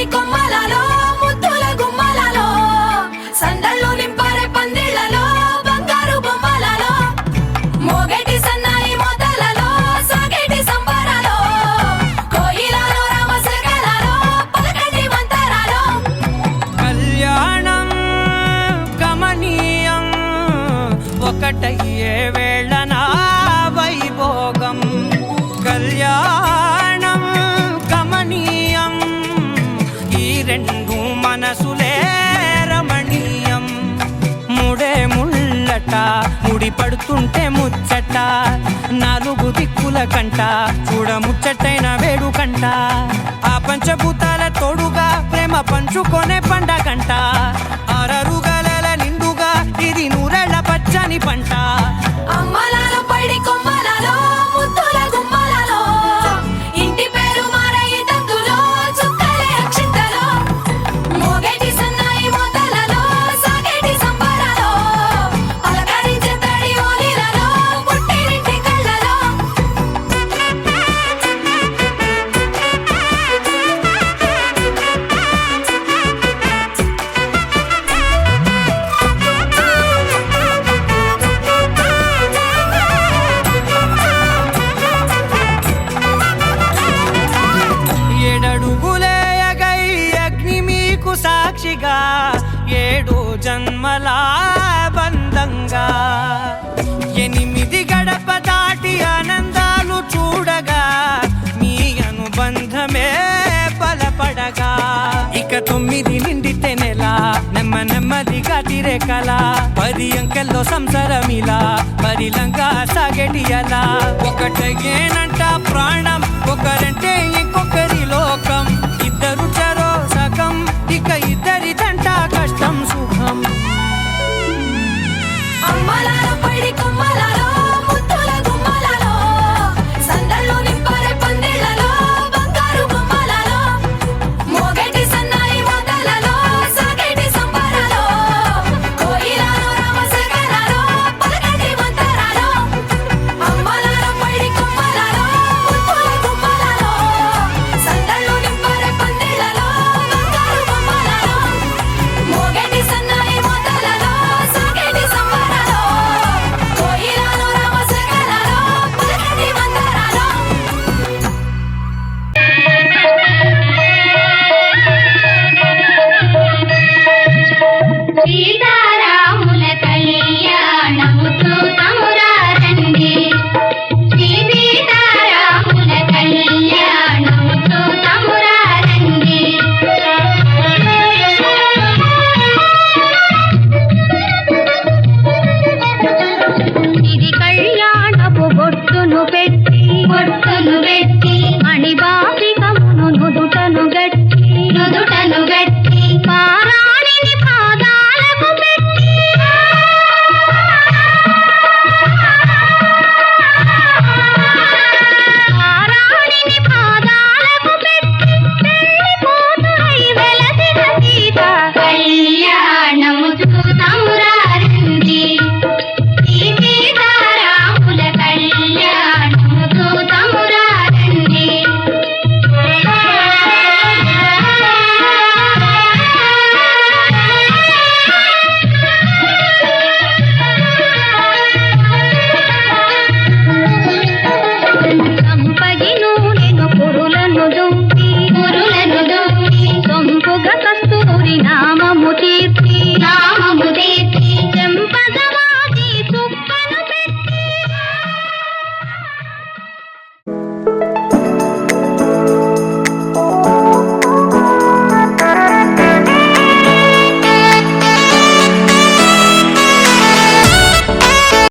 అమ్మలాల కొమ్మలలో ముద్దుల గుమ్మలలో సందళ్ళు నింపారే పందిళ్ళలో బంగారు బొమ్మలలో మోగటి సన్నాయి మొదలలో సాగేటి సంబరాలో కోయిలలో రామశకలలో పలకటి మంతరాలో కళ్యాణం గమనీయం ఒకటయ్యే వేళ ముళ్ళట ముడి పడుతుంటే ముచ్చట నాలుగు దిక్కుల కంట చూడ ముచ్చటైన వేడుకంట. ఆ పంచభూతాల తోడుగా ప్రేమ పంచుకొనే సాక్షిగా ఏడు జన్మల బంధంగా. ఎనిమిది గడప దాటి ఆనందాలు చూడగా మీ అనుబంధమే బలపడగా. ఇక తొమ్మిది నిండితే నెల నెమ్మ నెమ్మదిగా తిరేకల. పది అంకెల్లో సంసారమిలా పరిలంగా సాగటి అలా ఒకటేనంట ప్రాణం ఒకరంటే